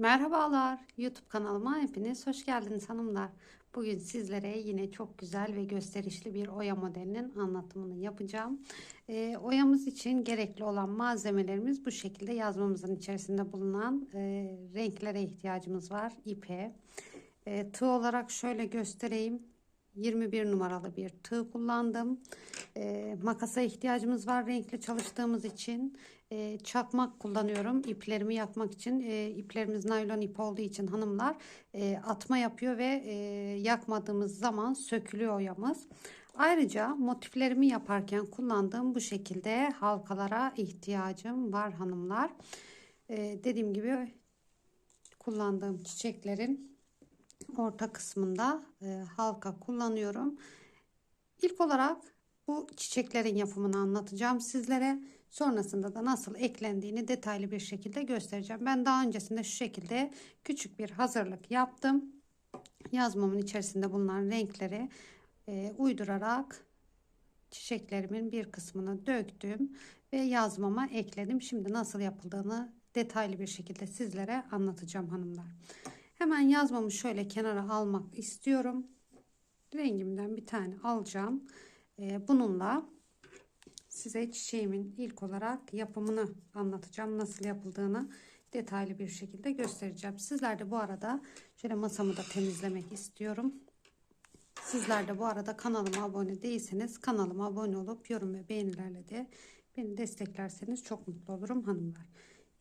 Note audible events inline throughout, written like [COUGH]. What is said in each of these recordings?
Merhabalar YouTube kanalıma hepiniz hoş geldiniz hanımlar. Bugün sizlere yine çok güzel ve gösterişli bir oya modelinin anlatımını yapacağım. E, oyamız için gerekli olan malzemelerimiz bu şekilde yazmamızın içerisinde bulunan e, renklere ihtiyacımız var. İpe. E, tığ olarak şöyle göstereyim. 21 numaralı bir tığ kullandım. E, makasa ihtiyacımız var renkli çalıştığımız için. E, çakmak kullanıyorum iplerimi yakmak için. E, iplerimiz naylon ip olduğu için hanımlar e, atma yapıyor ve e, yakmadığımız zaman sökülüyor oyamız. Ayrıca motiflerimi yaparken kullandığım bu şekilde halkalara ihtiyacım var hanımlar. E, dediğim gibi kullandığım çiçeklerin orta kısmında e, halka kullanıyorum. İlk olarak bu çiçeklerin yapımını anlatacağım sizlere. Sonrasında da nasıl eklendiğini detaylı bir şekilde göstereceğim. Ben daha öncesinde şu şekilde küçük bir hazırlık yaptım. Yazmamın içerisinde bulunan renkleri e, uydurarak çiçeklerimin bir kısmını döktüm ve yazmama ekledim. Şimdi nasıl yapıldığını detaylı bir şekilde sizlere anlatacağım hanımlar. Hemen yazmamı şöyle kenara almak istiyorum. Rengimden bir tane alacağım. Ee, bununla size çiçeğimin ilk olarak yapımını anlatacağım. Nasıl yapıldığını detaylı bir şekilde göstereceğim. Sizler de bu arada şöyle masamı da temizlemek istiyorum. Sizler de bu arada kanalıma abone değilseniz kanalıma abone olup yorum ve beğenilerle de beni desteklerseniz çok mutlu olurum hanımlar.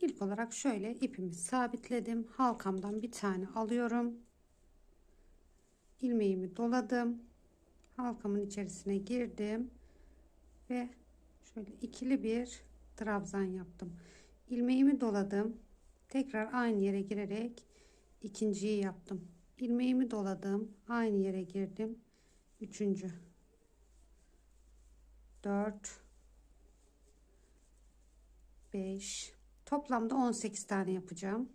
İlk olarak şöyle ipimi sabitledim. Halkamdan bir tane alıyorum. ilmeğimi doladım. Halkamın içerisine girdim. Ve şöyle ikili bir trabzan yaptım. ilmeğimi doladım. Tekrar aynı yere girerek ikinciyi yaptım. ilmeğimi doladım. Aynı yere girdim. Üçüncü. Dört. Beş. Toplamda 18 tane yapacağım.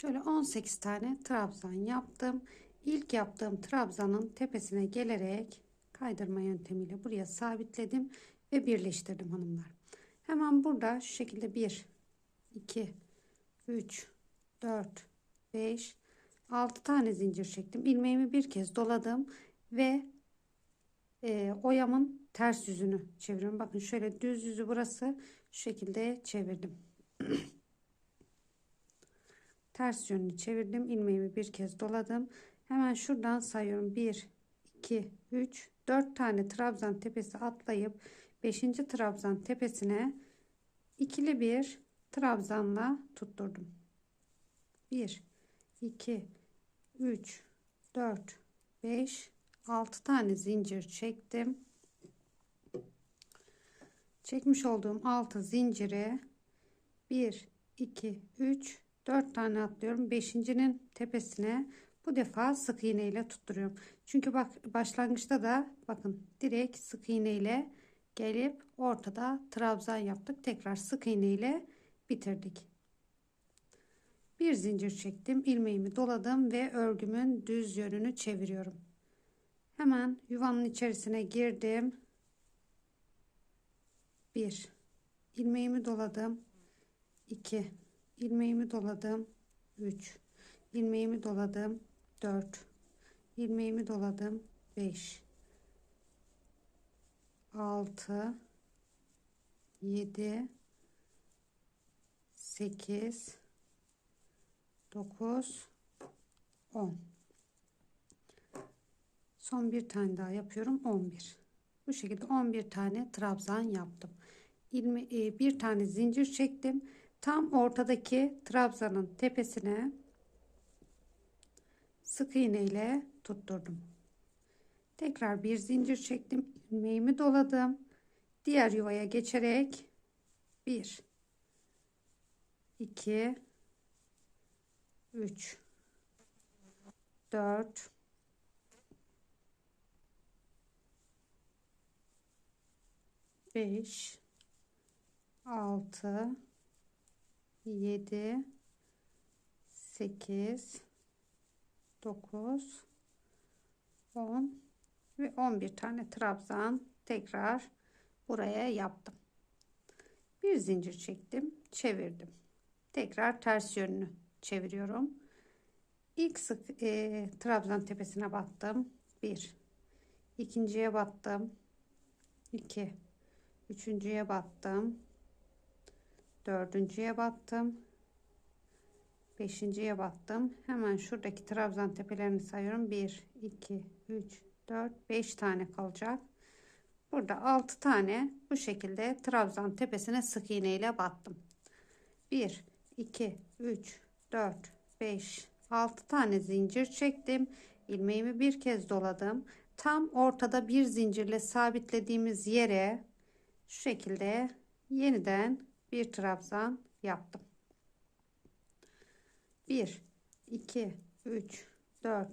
Şöyle 18 tane trabzan yaptım. İlk yaptığım trabzanın tepesine gelerek kaydırma yöntemiyle buraya sabitledim ve birleştirdim hanımlar. Hemen burada şu şekilde 1 2 3 4 5 6 tane zincir çektim. ilmeğimi bir kez doladım ve e, oyamın ters yüzünü çeviriyorum. Bakın şöyle düz yüzü burası şu şekilde çevirdim. [CLEARS THROAT] ters yönünü çevirdim. İlmeğimi bir kez doladım. Hemen şuradan sayıyorum. 1 2 3 4 tane trabzan tepesi atlayıp 5. trabzan tepesine ikili bir trabzanla tutturdum. 1 2 3 4 5 6 tane zincir çektim. Çekmiş olduğum 6 zincire 1 2 3 4 tane atlıyorum. Beşincinin tepesine bu defa sık iğne ile tutturuyorum. Çünkü bak başlangıçta da bakın direkt sık iğne ile gelip ortada trabzan yaptık. Tekrar sık iğne ile bitirdik. Bir zincir çektim. ilmeğimi doladım ve örgümün düz yönünü çeviriyorum. Hemen yuvanın içerisine girdim. Bir ilmeğimi doladım. 2 ilmeğimi doladım 3 ilmeğimi doladım 4 ilmeğimi doladım 5 6 7 8 9 10 son bir tane daha yapıyorum 11 bu şekilde 11 tane trabzan yaptım. İlme e, bir tane zincir çektim tam ortadaki trabzanın tepesine sık iğne ile tutturdum. Tekrar bir zincir çektim. ilmeğimi doladım. Diğer yuvaya geçerek 1 2 3 4 5 6 7 8 9 10 ve 11 tane trabzan tekrar buraya yaptım. Bir zincir çektim, çevirdim. Tekrar ters yönünü çeviriyorum. İlk sık e, trabzan tepesine battım. 1 ikinciye battım. 2 üçüncüye battım. Dördüncüye battım. Beşinciye battım. Hemen şuradaki trabzan tepelerini sayıyorum. 1, 2, 3, 4, 5 tane kalacak. Burada 6 tane bu şekilde trabzan tepesine sık iğne ile battım. 1, 2, 3, 4, 5, 6 tane zincir çektim. ilmeğimi bir kez doladım. Tam ortada bir zincirle sabitlediğimiz yere şu şekilde yeniden bir trabzan yaptım. 1 2 3 4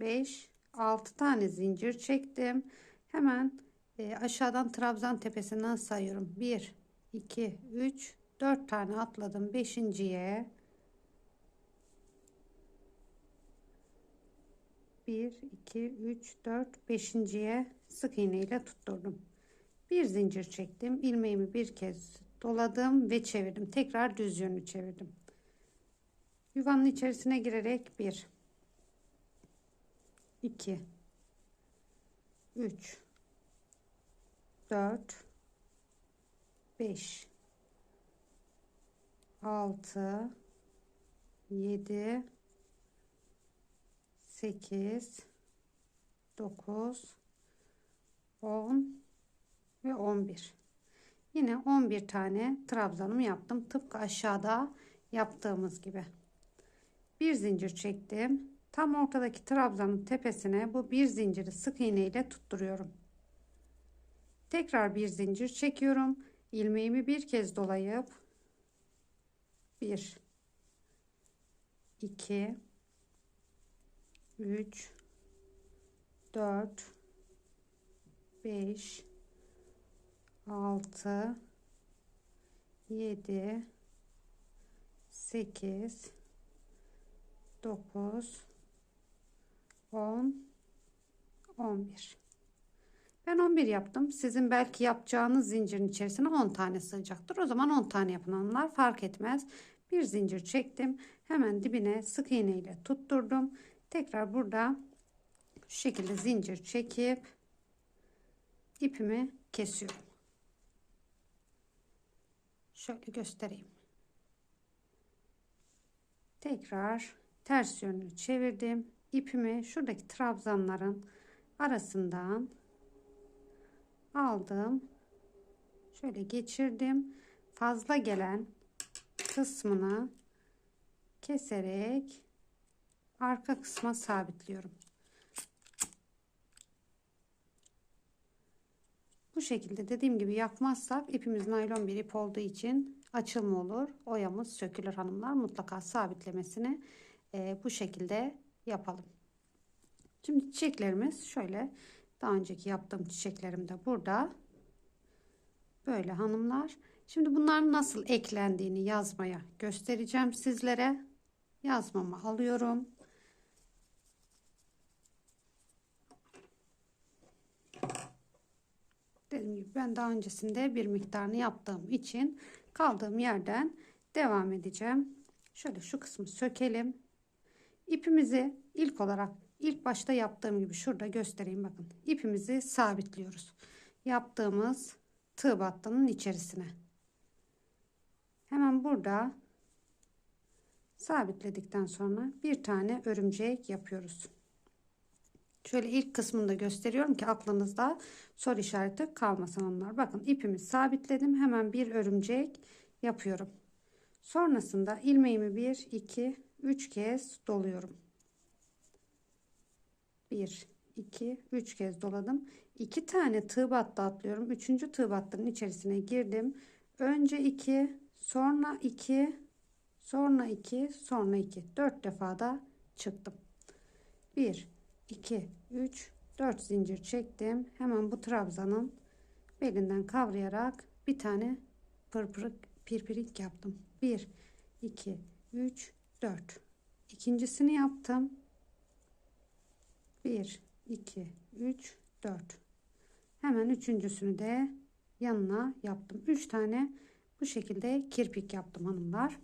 5 6 tane zincir çektim. Hemen e, aşağıdan trabzan tepesinden sayıyorum. 1 2 3 4 tane atladım. 5.'ye 1 2 3 4 5.'ye sık iğne ile tutturdum. Bir zincir çektim. ilmeğimi bir kez doladım ve çevirdim. Tekrar düz yönü çevirdim. Yuvanın içerisine girerek 1 2 3 4 5 6 7 8 9 10 ve 11 yine 11 tane trabzanımı yaptım. Tıpkı aşağıda yaptığımız gibi. Bir zincir çektim. Tam ortadaki trabzanın tepesine bu bir zinciri sık iğne ile tutturuyorum. Tekrar bir zincir çekiyorum. İlmeğimi bir kez dolayıp 1 2 3 4 5 6 7 8 9 10 11 ben 11 yaptım. Sizin belki yapacağınız zincirin içerisine 10 tane sığacaktır. O zaman 10 tane yapın hanımlar fark etmez. Bir zincir çektim. Hemen dibine sık iğne ile tutturdum. Tekrar burada şu şekilde zincir çekip ipimi kesiyorum. Şöyle göstereyim. Tekrar ters yönünü çevirdim. İpimi şuradaki trabzanların arasından aldım. Şöyle geçirdim. Fazla gelen kısmını keserek arka kısma sabitliyorum. Şekilde dediğim gibi yapmazsak ipimiz naylon bir ip olduğu için açılma olur. Oyamız sökülür hanımlar. Mutlaka sabitlemesini e, bu şekilde yapalım. Şimdi çiçeklerimiz şöyle daha önceki yaptığım çiçeklerim de burada. Böyle hanımlar. Şimdi bunların nasıl eklendiğini yazmaya göstereceğim sizlere. Yazmamı alıyorum. Dediğim ben daha öncesinde bir miktarını yaptığım için kaldığım yerden devam edeceğim. Şöyle şu kısmı sökelim. İpimizi ilk olarak ilk başta yaptığım gibi şurada göstereyim bakın. İpimizi sabitliyoruz. Yaptığımız tığ battının içerisine. Hemen burada sabitledikten sonra bir tane örümcek yapıyoruz. Şöyle ilk kısmını da gösteriyorum ki aklınızda soru işareti kalmasın onlar. Bakın ipimi sabitledim. Hemen bir örümcek yapıyorum. Sonrasında ilmeğimi 1, 2, 3 kez doluyorum. 1 2 3 kez doladım. 2 tane tığ battı atlıyorum. 3. tığ battının içerisine girdim. Önce 2, sonra 2, sonra 2, sonra 2. 4 defa da çıktım. 1 2 3 4 zincir çektim. Hemen bu trabzanın belinden kavrayarak bir tane pırpırık pirpirik yaptım. 1 2 3 4 ikincisini yaptım. 1 2 3 4 hemen üçüncüsünü de yanına yaptım. 3 tane bu şekilde kirpik yaptım hanımlar.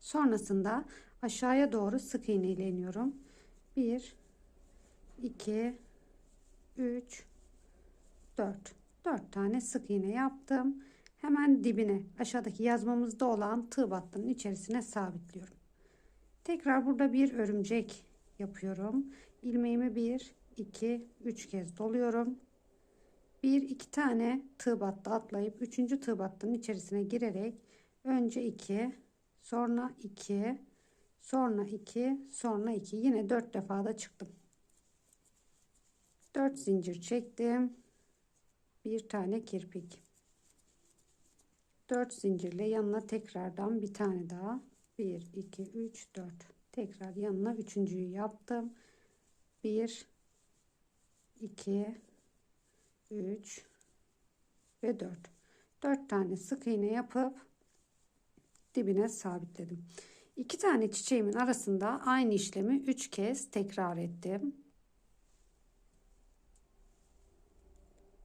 Sonrasında aşağıya doğru sık iğne ile iniyorum. 1 2 3 4 4 tane sık iğne yaptım hemen dibine aşağıdaki yazmamızda olan tığ battının içerisine sabitliyorum. Tekrar burada bir örümcek yapıyorum. İlmeğimi 1 2 3 kez doluyorum. 1 2 tane tığ battı atlayıp 3. tığ battının içerisine girerek önce 2 sonra 2 sonra 2 sonra 2 yine 4 defa da çıktım. 4 zincir çektim. Bir tane kirpik. 4 zincirle yanına tekrardan bir tane daha. 1 2 3 4 tekrar yanına üçüncüyü yaptım. 1 2 3 ve 4 4 tane sık iğne yapıp dibine sabitledim. 2 tane çiçeğimin arasında aynı işlemi 3 kez tekrar ettim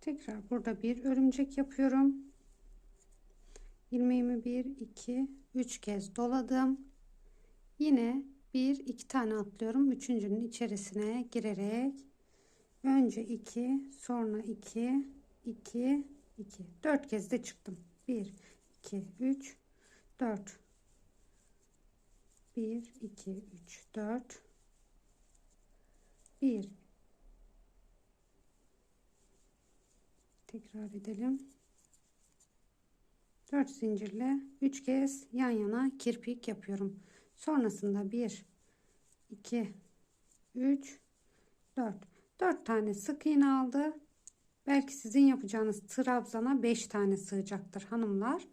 tekrar burada bir örümcek yapıyorum. İlmeğimi 1 2 3 kez doladım. Yine bir iki tane atlıyorum üçüncünün içerisine girerek. Önce 2 sonra 2 2 2 4 kez de çıktım. 1 2 3 4 1 2 3 4 1 tekrar edelim 4 zincirle 3 kez yan yana kirpik yapıyorum. Sonrasında 1 2 3 4 4 tane sık iğne aldı. Belki sizin yapacağınız trabzana 5 tane sığacaktır hanımlar.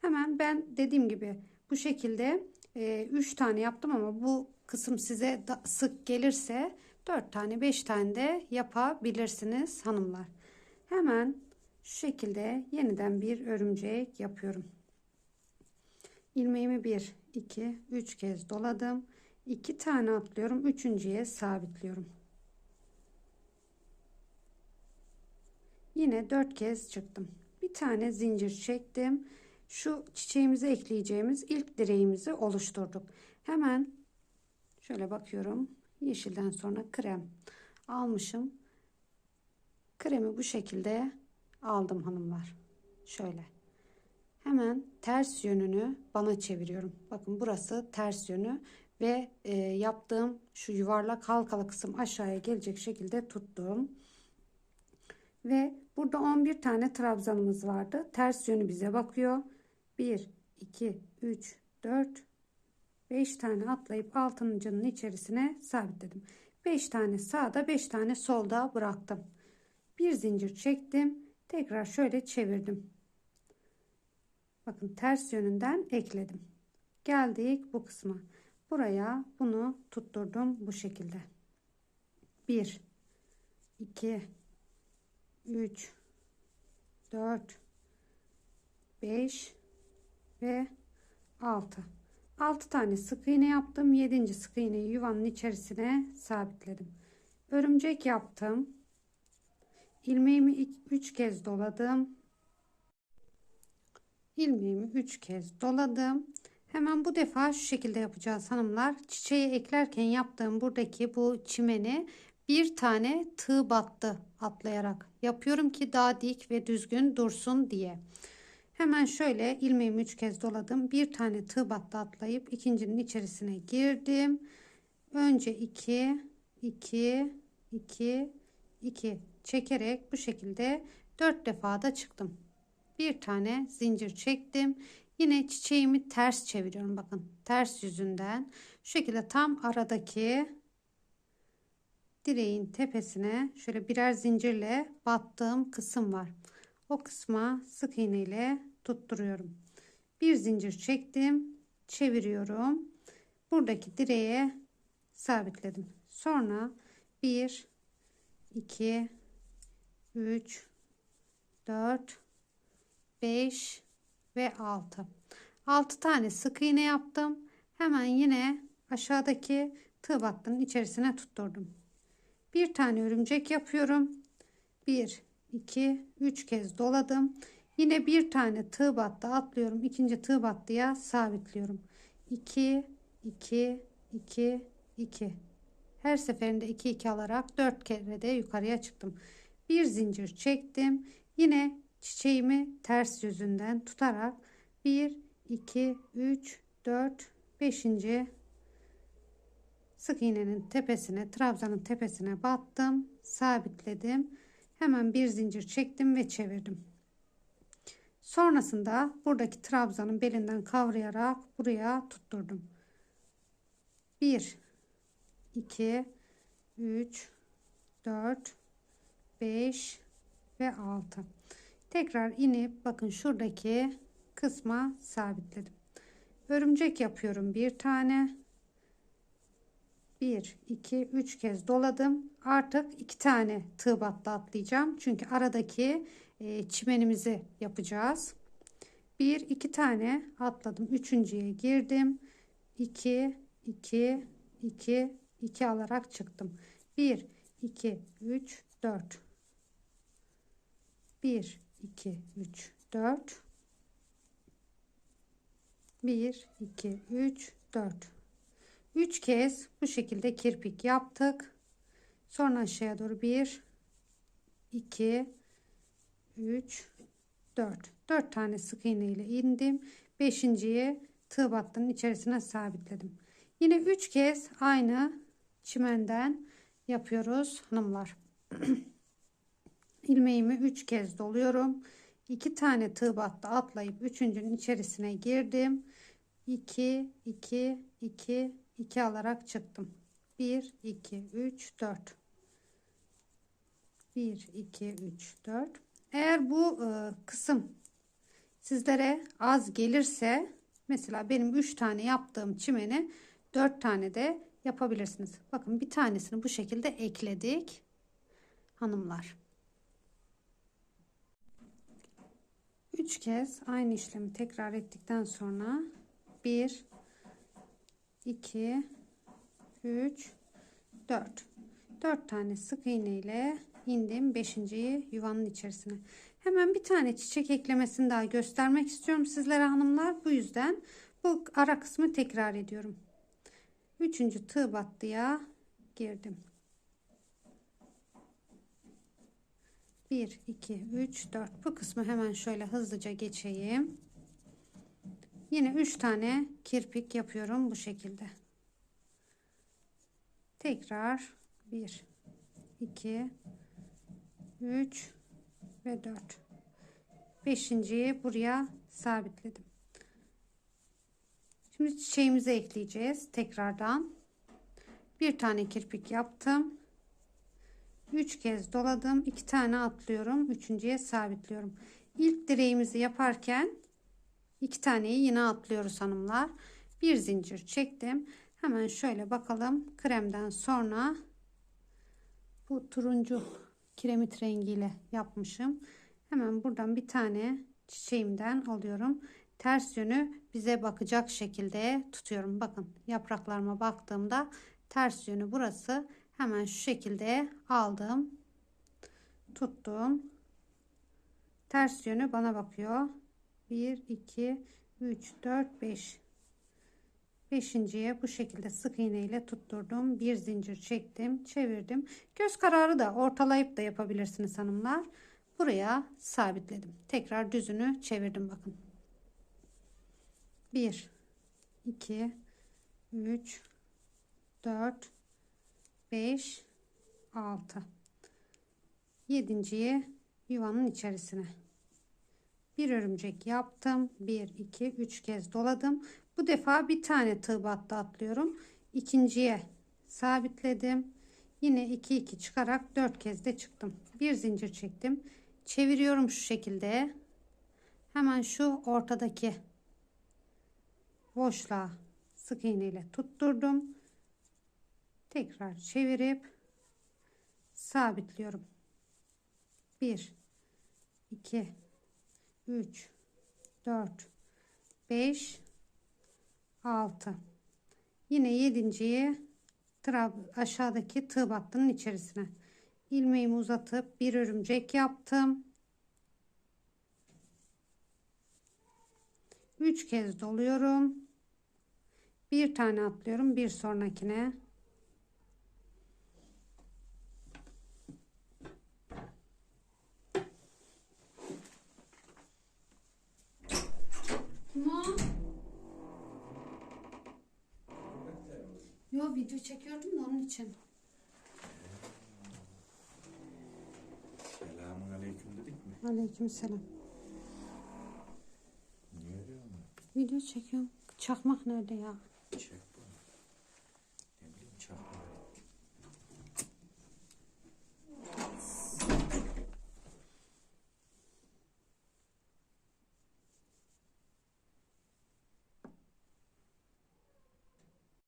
Hemen ben dediğim gibi bu şekilde 3 e, tane yaptım ama bu kısım size sık gelirse 4 tane 5 tane de yapabilirsiniz hanımlar. Hemen şu şekilde yeniden bir örümcek yapıyorum. İlmeğimi 1 2 3 kez doladım. 2 tane atlıyorum. Üçüncüye sabitliyorum. Yine 4 kez çıktım. Bir tane zincir çektim. Şu çiçeğimize ekleyeceğimiz ilk direğimizi oluşturduk. Hemen şöyle bakıyorum. Yeşilden sonra krem almışım. Kremi bu şekilde aldım hanımlar. Şöyle. Hemen ters yönünü bana çeviriyorum. Bakın burası ters yönü ve e, yaptığım şu yuvarlak halkalı kısım aşağıya gelecek şekilde tuttum. Ve burada 11 tane trabzanımız vardı. Ters yönü bize bakıyor. 1, 2, 3, 4, 5 tane atlayıp altıncının içerisine sabitledim. 5 tane sağda 5 tane solda bıraktım. Bir zincir çektim Tekrar şöyle çevirdim. Bakın ters yönünden ekledim. Geldik bu kısma. Buraya bunu tutturdum bu şekilde. 1 2 3 4 5 ve 6 6 tane sık iğne yaptım 7. sık iğneyi yuvanın içerisine sabitledim örümcek yaptım ilmeğimi 3 kez doladım? İlmeğimi 3 kez doladım? Hemen bu defa şu şekilde yapacağız hanımlar. Çiçeği eklerken yaptığım buradaki bu çimeni bir tane tığ battı atlayarak. Yapıyorum ki daha dik ve düzgün dursun diye. Hemen şöyle ilmeğimi 3 kez doladım. Bir tane tığ battı atlayıp ikincinin içerisine girdim. Önce 2 2 2 2 çekerek bu şekilde 4 defa da çıktım. Bir tane zincir çektim. Yine çiçeğimi ters çeviriyorum. Bakın ters yüzünden. Şu şekilde tam aradaki direğin tepesine şöyle birer zincirle battığım kısım var. O kısma sık iğne ile tutturuyorum. Bir zincir çektim, çeviriyorum. Buradaki direğe sabitledim. Sonra 1 2 3 4 5 ve 6 6 tane sık iğne yaptım. Hemen yine aşağıdaki tığ battının içerisine tutturdum. Bir tane örümcek yapıyorum. 1 2 3 kez doladım. Yine bir tane tığ battı atlıyorum. İkinci tığ battıya sabitliyorum. 2 2 2 2 her seferinde 2 2 alarak 4 kere de yukarıya çıktım. Bir zincir çektim. Yine çiçeğimi ters yüzünden tutarak 1 2 3 4 5. sık iğnenin tepesine trabzanın tepesine battım. Sabitledim. Hemen bir zincir çektim ve çevirdim. Sonrasında buradaki trabzanın belinden kavrayarak buraya tutturdum. 1 2 3 4 5 ve 6 tekrar inip bakın şuradaki kısma sabitledim. Örümcek yapıyorum bir tane. 1 2 3 kez doladım. Artık iki tane tığ battı atlayacağım. Çünkü aradaki e, çimenimizi yapacağız. 1 2 tane atladım. Üçüncüye girdim. 2 2 2 2 alarak çıktım. 1 2 3 4 1 2 3 4 1 2 3 4 3 kez bu şekilde kirpik yaptık. Sonra aşağıya doğru 1 2 3 4 4 tane sık iğne ile indim. 5.ye tığ battının içerisine sabitledim. Yine 3 kez aynı çimenden yapıyoruz hanımlar. [CLEARS THROAT] İlmeğimi 3 kez doluyorum. 2 tane tığ battı atlayıp üçüncünün içerisine girdim. 2 2 2 2 alarak çıktım. 1 2 3 4 1 2 3 4 eğer bu e, kısım sizlere az gelirse mesela benim 3 tane yaptığım çimeni 4 tane de yapabilirsiniz. Bakın bir tanesini bu şekilde ekledik. Hanımlar. 3 kez aynı işlemi tekrar ettikten sonra 1 2 3 4 4 tane sık iğne ile indim 5. yuvanın içerisine. Hemen bir tane çiçek eklemesini daha göstermek istiyorum sizlere hanımlar. Bu yüzden bu ara kısmı tekrar ediyorum. Üçüncü tığ battıya girdim. 1 2 3 4 bu kısmı hemen şöyle hızlıca geçeyim. Yine 3 tane kirpik yapıyorum bu şekilde. Tekrar 1 2 3 ve 4 beşinciyi buraya sabitledim şimdi çiçeğimizi ekleyeceğiz tekrardan. Bir tane kirpik yaptım. 3 kez doladım. 2 tane atlıyorum. Üçüncüye sabitliyorum. İlk direğimizi yaparken iki taneyi yine atlıyoruz hanımlar. Bir zincir çektim. Hemen şöyle bakalım kremden sonra bu turuncu kiremit rengiyle yapmışım. Hemen buradan bir tane çiçeğimden alıyorum. Ters yönü bize bakacak şekilde tutuyorum. Bakın yapraklarıma baktığımda ters yönü burası. Hemen şu şekilde aldım. Tuttum. Ters yönü bana bakıyor. 1, 2, 3, 4, 5. Beşinciye bu şekilde sık iğne ile tutturdum. Bir zincir çektim, çevirdim. Göz kararı da ortalayıp da yapabilirsiniz hanımlar. Buraya sabitledim. Tekrar düzünü çevirdim bakın. 1 2 3 4 5 6 yedinciye yuvanın içerisine bir örümcek yaptım 1 2 3 kez doladım bu defa bir tane tığ battı atlıyorum. İkinciye sabitledim. Yine 2 2 çıkarak 4 kez de çıktım. Bir zincir çektim. Çeviriyorum şu şekilde. Hemen şu ortadaki boşluğa sık iğne ile tutturdum. Tekrar çevirip sabitliyorum. 1 2 3 4 5 6 yine yedinciyi aşağıdaki tığ battının içerisine ilmeğimi uzatıp bir örümcek yaptım 3 kez doluyorum bir tane atlıyorum bir sonrakine Kim o? Yo video çekiyordum da onun için. Selamun aleyküm dedik mi? Aleykümselam. Niye öyle ama? Video çekiyorum. Çakmak nerede ya? Че?